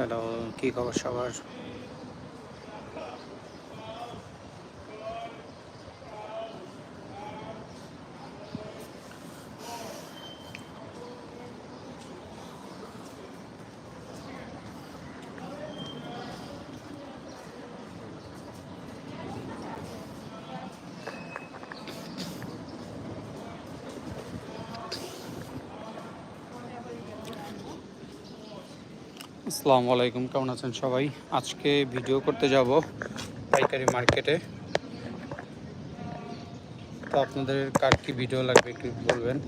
Hello কী খবর সবার? আসসালামু আলাইকুম, কেমন আছেন সবাই? আজকে ভিডিও করতে যাব পাইকারি মার্কেটে। তো আপনাদের কার কি ভিডিও লাগবে একটু বলবেন?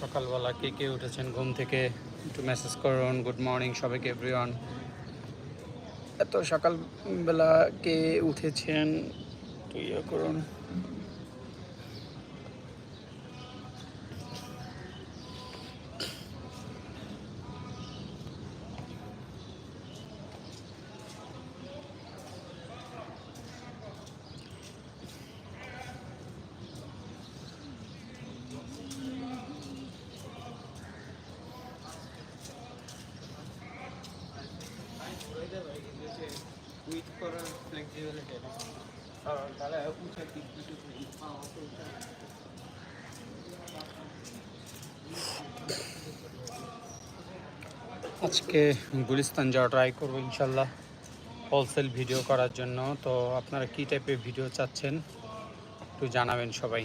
সকালবেলা কে কে উঠেছেন, ঘুম থেকে একটু মেসেজ করুন। গুড মর্নিং সবাইকে এভরিওয়ান এত সকালবেলা কে উঠেছেন তো করুন উইথ করার ফ্লেক্সিবিলিটি তাহলে উঠে দিক কিছু আজকে গুলিস্তান যাওয়া ট্রাই করব ইনশাল্লাহ। হোলসেল ভিডিও করার জন্য। তো আপনারা কী টাইপের ভিডিও চাচ্ছেন? একটু জানাবেন সবাই।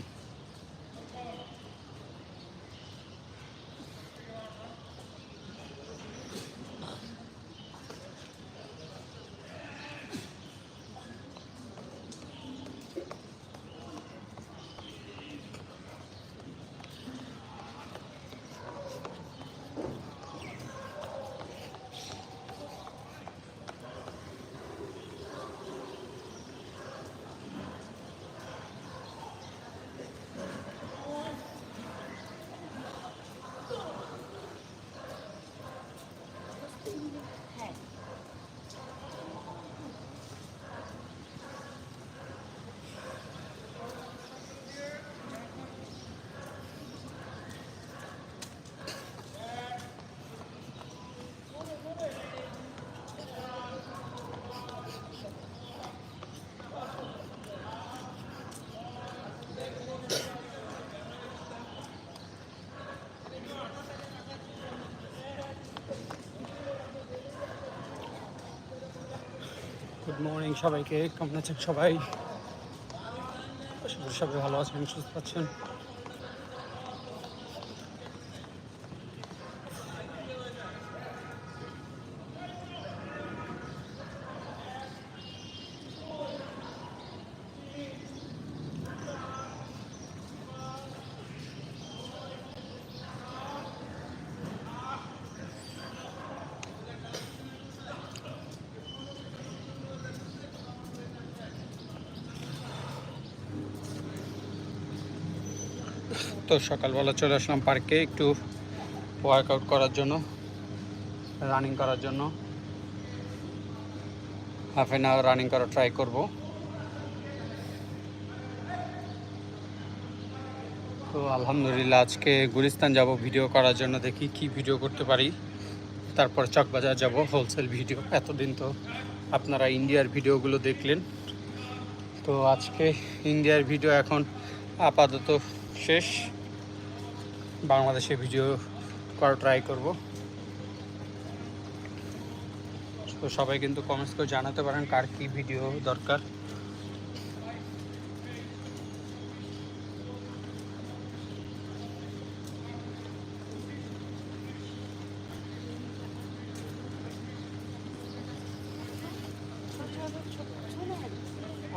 মর্নিং সবাইকে। কেমন আছেন সবাই? সবাই ভালো আছেন সুস্থ আছেন। তো সকালবেলা চলে আসলাম পার্কে একটু ওয়ার্কআউট করার জন্য রানিং করার জন্য। হাফ অ্যান আওয়ার রানিং করা ট্রাই করব। তো আলহামদুলিল্লাহ, আজকে গুলিস্তান যাব ভিডিও করার জন্য দেখি কি ভিডিও করতে পারি। তারপর চকবাজার যাব হোলসেল ভিডিও এতদিন তো আপনারা ইন্ডিয়ার ভিডিওগুলো দেখলেন। তো আজকে ইন্ডিয়ার ভিডিও এখন আপাতত শেষ। বাংলাদেশে ভিডিও করা ট্রাই করব। তো সবাই কিন্তু কমেন্টস করে জানাতে পারেন কার কি ভিডিও দরকার।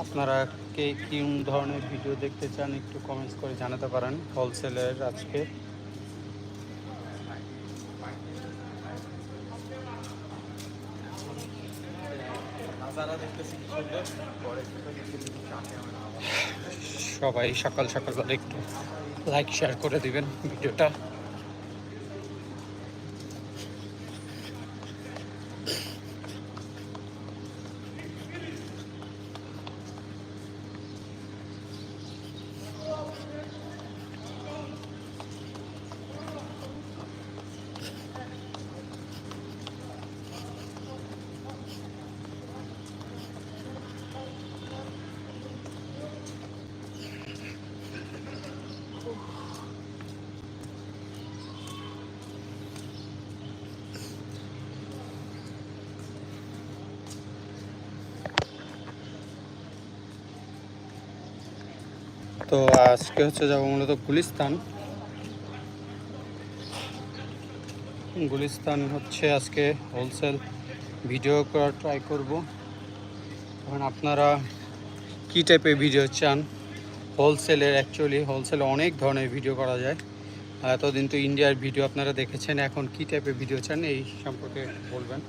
আপনারা কে কি ধরনের ভিডিও দেখতে চান একটু কমেন্টস করে জানাতে পারেন। হোলসেলের আজকে নাজারা দেখতেছি কি সুন্দর পরে একটু দেখতে সামনে আমার আবার সবাই সকাল সকাল একটু লাইক শেয়ার করে দিবেন ভিডিওটা। তো আজকে হচ্ছে যাব মূলত গুলিস্তান। গুলিস্তান হচ্ছে আজকে হোলসেল ভিডিও করার ট্রাই করব। এখন আপনারা কী টাইপের ভিডিও চান? হোলসেলের অ্যাকচুয়ালি হোলসেলে অনেক ধরনের ভিডিও করা যায়। এতদিন তো ইন্ডিয়ার ভিডিও আপনারা দেখেছেন, এখন কী টাইপের ভিডিও চান এই সম্পর্কে বলবেন?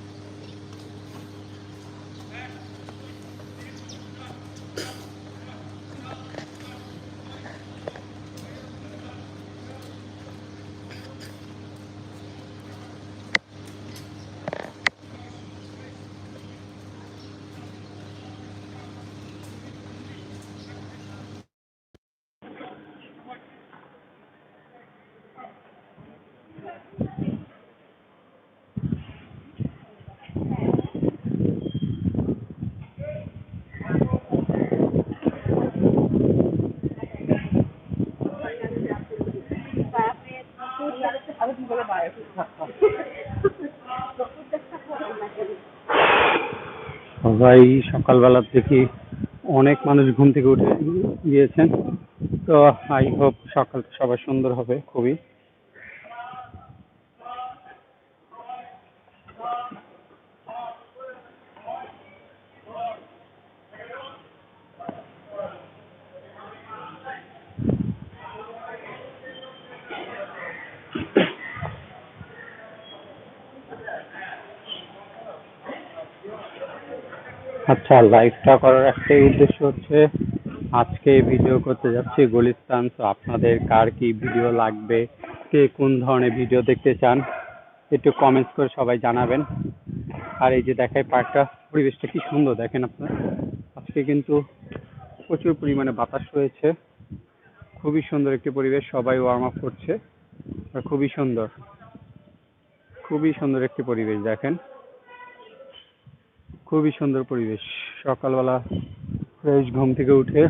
সবাই সকালবেলা থেকে অনেক মানুষ ঘুম থেকে উঠে গিয়েছেন। তো আই হোপ সকাল সবার সুন্দর হবে খুবই। আচ্ছা লাইভটা করার একটাই উদ্দেশ্য হচ্ছে আজকে ভিডিও করতে যাচ্ছি গুলিস্তান। তো আপনাদের কার কি ভিডিও লাগবে? কে কোন ধরনের ভিডিও দেখতে চান? একটু কমেন্টস করে সবাই জানাবেন। আর এই যে দেখায় পার্কটা, পরিবেশটা কি সুন্দর দেখেন আপনারা। আজকে কিন্তু প্রচুর পরিমাণে বাতাস রয়েছে খুবই সুন্দর একটি পরিবেশ, সবাই ওয়ার্ম আপ করছে। আর খুবই সুন্দর। খুবই সুন্দর একটি পরিবেশ দেখেন। খুবই সুন্দর পরিবেশ। সকালবেলা ফ্রেশ ঘুম থেকে উঠে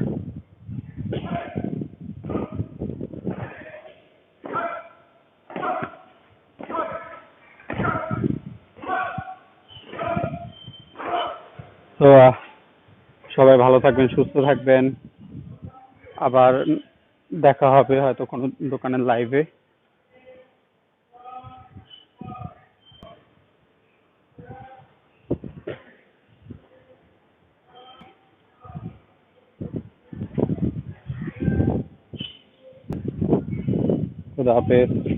তো সবাই ভালো থাকবেন, সুস্থ থাকবেন। আবার দেখা হবে হয়তো কোনো দোকানের লাইভে for the update.